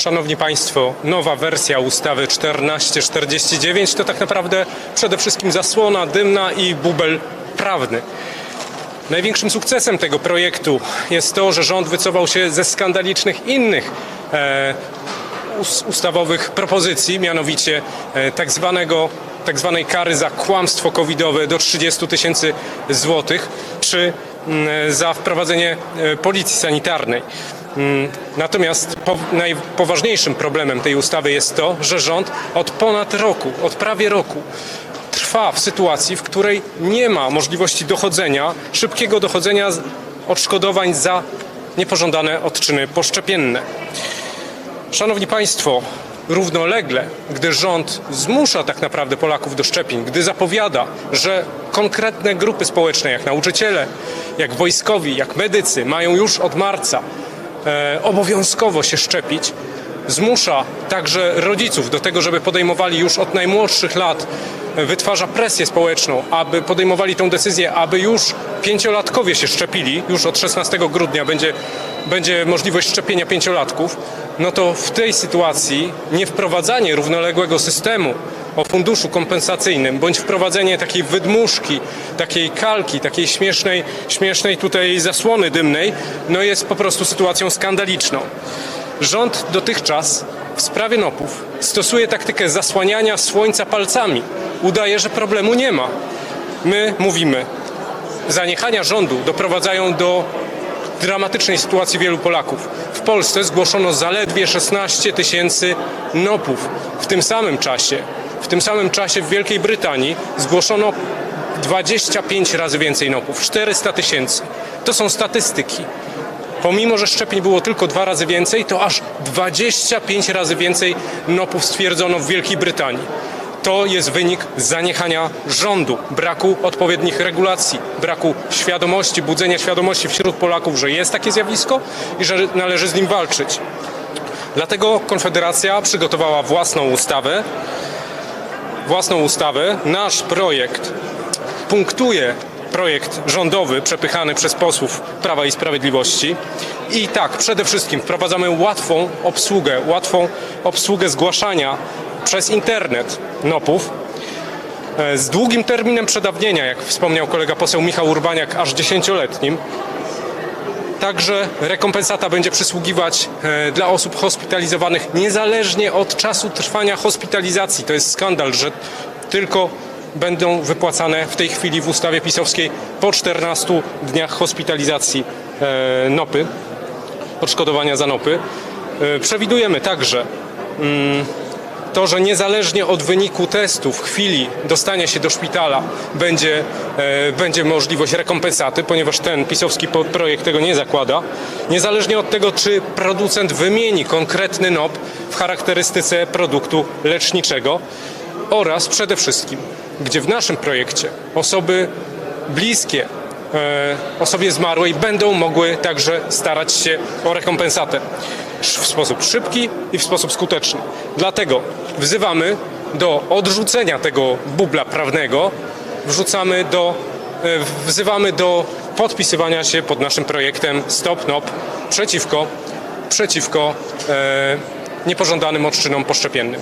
Szanowni Państwo, nowa wersja ustawy 1449 to tak naprawdę przede wszystkim zasłona dymna i bubel prawny. Największym sukcesem tego projektu jest to, że rząd wycofał się ze skandalicznych innych e, us- ustawowych propozycji, mianowicie e, tak, zwanego, tak zwanej kary za kłamstwo covidowe do 30 tysięcy złotych, czy mm, za wprowadzenie e, policji sanitarnej. Mm, Natomiast po, najpoważniejszym problemem tej ustawy jest to, że rząd od ponad roku, od prawie roku trwa w sytuacji, w której nie ma możliwości dochodzenia, szybkiego dochodzenia odszkodowań za niepożądane odczyny poszczepienne. Szanowni Państwo, równolegle, gdy rząd zmusza tak naprawdę Polaków do szczepień, gdy zapowiada, że konkretne grupy społeczne, jak nauczyciele, jak wojskowi, jak medycy, mają już od marca obowiązkowo się szczepić, zmusza także rodziców do tego, żeby podejmowali już od najmłodszych lat, e, wytwarza presję społeczną, aby podejmowali tą decyzję, aby już pięciolatkowie się szczepili, już od 16 grudnia będzie, będzie możliwość szczepienia pięciolatków, no to w tej sytuacji niewprowadzanie równoległego systemu o funduszu kompensacyjnym, bądź wprowadzenie takiej wydmuszki, takiej kalki, takiej śmiesznej, śmiesznej tutaj zasłony dymnej, no jest po prostu sytuacją skandaliczną. Rząd dotychczas w sprawie NOP-ów stosuje taktykę zasłaniania słońca palcami. Udaje, że problemu nie ma. My mówimy, zaniechania rządu doprowadzają do dramatycznej sytuacji wielu Polaków. W Polsce zgłoszono zaledwie 16 tysięcy NOP-ów. W tym samym czasie, w tym samym czasie w Wielkiej Brytanii zgłoszono 25 razy więcej NOP-ów, 400 tysięcy. To są statystyki. Pomimo, że szczepień było tylko dwa razy więcej, to aż 25 razy więcej NOP-ów stwierdzono w Wielkiej Brytanii. To jest wynik zaniechania rządu, braku odpowiednich regulacji, braku świadomości, budzenia świadomości wśród Polaków, że jest takie zjawisko i że należy z nim walczyć. Dlatego Konfederacja przygotowała własną ustawę. Własną ustawę. Nasz projekt punktuje projekt rządowy przepychany przez posłów Prawa i Sprawiedliwości. I tak, przede wszystkim wprowadzamy łatwą obsługę, łatwą obsługę zgłaszania przez internet NOP-ów e, z długim terminem przedawnienia, jak wspomniał kolega poseł Michał Urbaniak, aż dziesięcioletnim. Także rekompensata będzie przysługiwać e, dla osób hospitalizowanych niezależnie od czasu trwania hospitalizacji. To jest skandal, że tylko będą wypłacane w tej chwili w ustawie pisowskiej po 14 dniach hospitalizacji e, NOPy, odszkodowania za NOPy. E, Przewidujemy także mm, to, że niezależnie od wyniku testu w chwili dostania się do szpitala będzie, e, będzie możliwość rekompensaty, ponieważ ten pisowski projekt tego nie zakłada. Niezależnie od tego, czy producent wymieni konkretny NOP w charakterystyce produktu leczniczego oraz przede wszystkim, gdzie w naszym projekcie osoby bliskie e, osobie zmarłej będą mogły także starać się o rekompensatę w sposób szybki i w sposób skuteczny. Dlatego wzywamy do odrzucenia tego bubla prawnego, wrzucamy do, e, wzywamy do podpisywania się pod naszym projektem Stop NOP przeciwko, przeciwko e, niepożądanym odczynom poszczepiennym.